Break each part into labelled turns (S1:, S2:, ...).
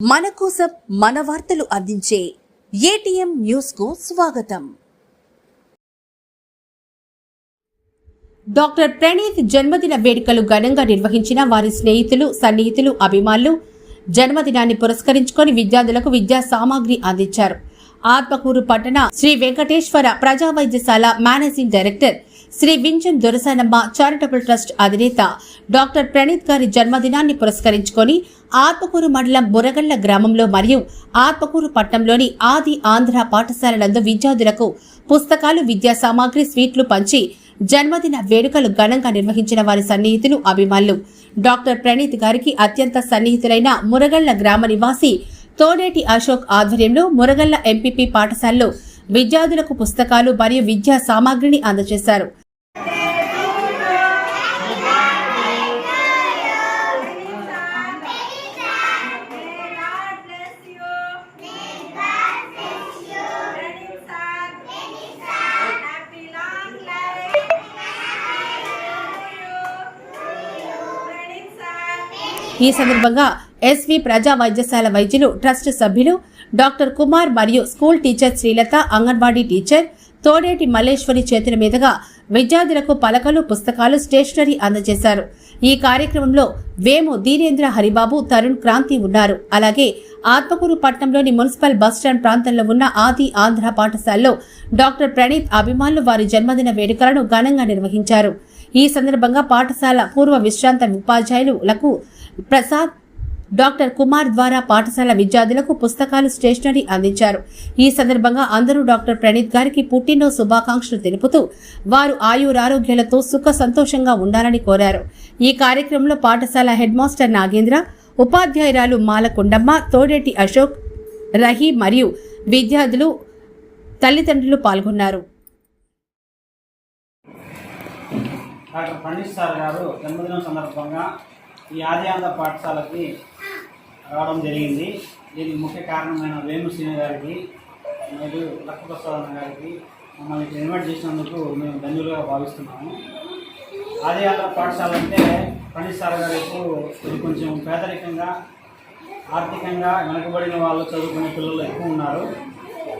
S1: మన కోసం మన వార్తలు అందించే ఏటీఎం న్యూస్కు స్వాగతం. డాక్టర్ ప్రణీత్ జన్మదిన వేడుకలు ఘనంగా నిర్వహించిన వారి స్నేహితులు సన్నిహితులు అభిమానులు జన్మదినాన్ని పురస్కరించుకొని విద్యార్థులకు విద్యా సామాగ్రి అందించారు. ఆత్మకూరు పట్టణ శ్రీ వెంకటేశ్వర ప్రజా వైద్యశాల managing director Shri Vinjan Dorasanamma charitable trust అధినేత డాక్టర్ ప్రణీత్ గారి జన్మదినాన్ని పురస్కరించుకొని ఆత్మకూరు మండలం బురగళ్ళ గ్రామంలో మరియు ఆత్మకూరు పట్టణంలోని ఆది ఆంధ్ర పాఠశాలలందు విద్యార్థులకు పుస్తకాలు విద్యా సామాగ్రి స్వీట్లు పంచి జన్మదిన వేడుకలు ఘనంగా నిర్వహించిన వారి సన్నిహితులు అభిమానులు. డాక్టర్ ప్రణీత్ గారికి అత్యంత సన్నిహితులైన మురగళ్ళ గ్రామ నివాసి తోడేటి అశోక్ ఆధ్వర్యంలో మురగళ్ళ ఎంపీపీ పాఠశాలలో విద్యార్థులకు పుస్తకాలు మరియు విద్యా సామాగ్రిని అందజేశారు. ఈ సందర్భంగా ఎస్వి ప్రజా వైద్యశాల వైద్యులు ట్రస్ట్ సభ్యులు డాక్టర్ కుమార్ మరియు school teacher Srilatha anganwadi teacher Thodeti Malleswari చేతుల మీదుగా విద్యార్థులకు పలకలు పుస్తకాలు స్టేషనరీ అందజేశారు. ఈ కార్యక్రమంలో వేము దీనేంద్ర హరిబాబు తరుణ్ క్రాంతి ఉన్నారు. అలాగే ఆత్మకూరు పట్టణంలోని మున్సిపల్ బస్టాండ్ ప్రాంతంలో ఉన్న ఆది ఆంధ్ర పాఠశాలలో డాక్టర్ ప్రణీత్ అభిమానులు వారి జన్మదిన వేడుకలను ఘనంగా నిర్వహించారు. ఈ సందర్భంగా పాఠశాల పూర్వ విశ్రాంత ఉపాధ్యాయులకు ప్రసాద్ డాక్టర్ కుమార్ ద్వారా పాఠశాల విద్యార్థులకు పుస్తకాలు స్టేషనరీ అందించారు. ఈ సందర్భంగా అందరూ డాక్టర్ ప్రణీత్ గారికి పుట్టినరోజు శుభాకాంక్షలు తెలుపుతూ వారు ఆయురారోగ్యాలతో సుఖ సంతోషంగా ఉండాలని కోరారు. ఈ కార్యక్రమంలో పాఠశాల హెడ్ మాస్టర్ నాగేంద్ర ఉపాధ్యాయురాలు మాలకొండమ్మ తోడేటి అశోక్ రహీ మరియు విద్యార్థులు తల్లిదండ్రులు పాల్గొన్నారు.
S2: డాక్టర్ పండిట్ సార్ గారు జన్మదినం సందర్భంగా ఈ ఆదియాంధ్ర పాఠశాలకి రావడం జరిగింది. దీనికి ముఖ్య కారణమైన వేము సీని గారికి మరియు లక్ష్మప్రసాద్ అన్న గారికి మమ్మల్ని ఇన్వైట్ చేసినందుకు మేము ధన్యులుగా భావిస్తున్నాము. ఆదియాంధ్ర పాఠశాల అంటే పండిట్ సార్ గారు ఇప్పుడు ఇది కొంచెం పేదరికంగా ఆర్థికంగా వెనుకబడిన వాళ్ళు చదువుకునే పిల్లలు ఎక్కువ ఉన్నారు.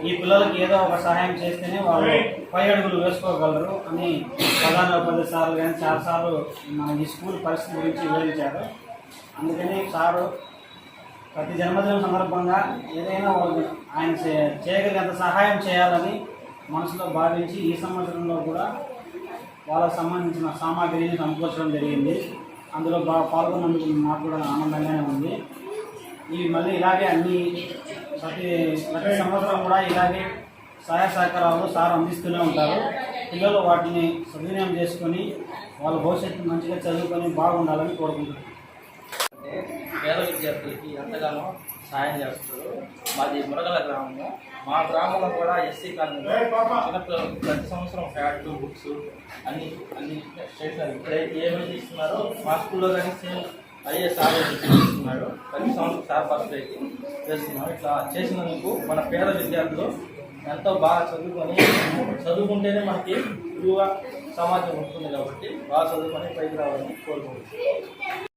S2: ఈ పిల్లలకి ఏదో ఒక సహాయం చేస్తేనే వాళ్ళు పై అడుగులు వేసుకోగలరు అని ప్రధాన ఉపాధ్యాయ సార్లు కానీ చాలా సార్లు మన ఈ స్కూల్ పరిస్థితి గురించి వివరించారు. అందుకని సారు ప్రతి జన్మదినం సందర్భంగా ఏదైనా వాళ్ళు ఆయన చే- చేయగలిగినంత సహాయం చేయాలని మనసులో భావించి ఈ సంవత్సరంలో కూడా వాళ్ళకు సంబంధించిన సామాగ్రిని సమకూర్చడం జరిగింది. అందులో బాగా పాల్గొన్నందుకు మాకు కూడా ఆనందంగానే ఉంది. ఇవి మళ్ళీ ఇలాగే అన్ని ప్రతి ప్రతి సంవత్సరం కూడా ఇలాగే సహాయ సహకారాలు సార్ అందిస్తూనే ఉంటారు. పిల్లలు వాటిని సద్వినియోగం చేసుకొని వాళ్ళ భవిష్యత్తు మంచిగా చదువుకొని బాగుండాలని
S3: కోరుకుంటున్నారు పేద విద్యార్థులకి ఎంతగానో సాయం చేస్తారు. మాది మురగల గ్రామము. మా గ్రామంలో కూడా ఎస్సీ కాలనీలో చిన్నపిల్లలకు ప్రతి సంవత్సరం ప్యాడ్లు బుక్స్ అన్ని అన్ని స్టేషనరీ. ఇప్పుడైతే ఏమేమి ఇస్తున్నారో మా స్కూల్లో కానీ సేమ్ అయ్యే సార్ చేస్తున్నాడు ప్రతి సంవత్సరం సార్ బర్త్డేకి చేస్తున్నాం ఇట్లా చేసినందుకు మన పేద విద్యార్థులు ఎంతో బాగా చదువుకొని చదువుకుంటేనే మనకి ఎక్కువ సమాజం ఉంటుంది కాబట్టి బాగా చదువుకొని పైకి రావాలని కోరుకుంటున్నాం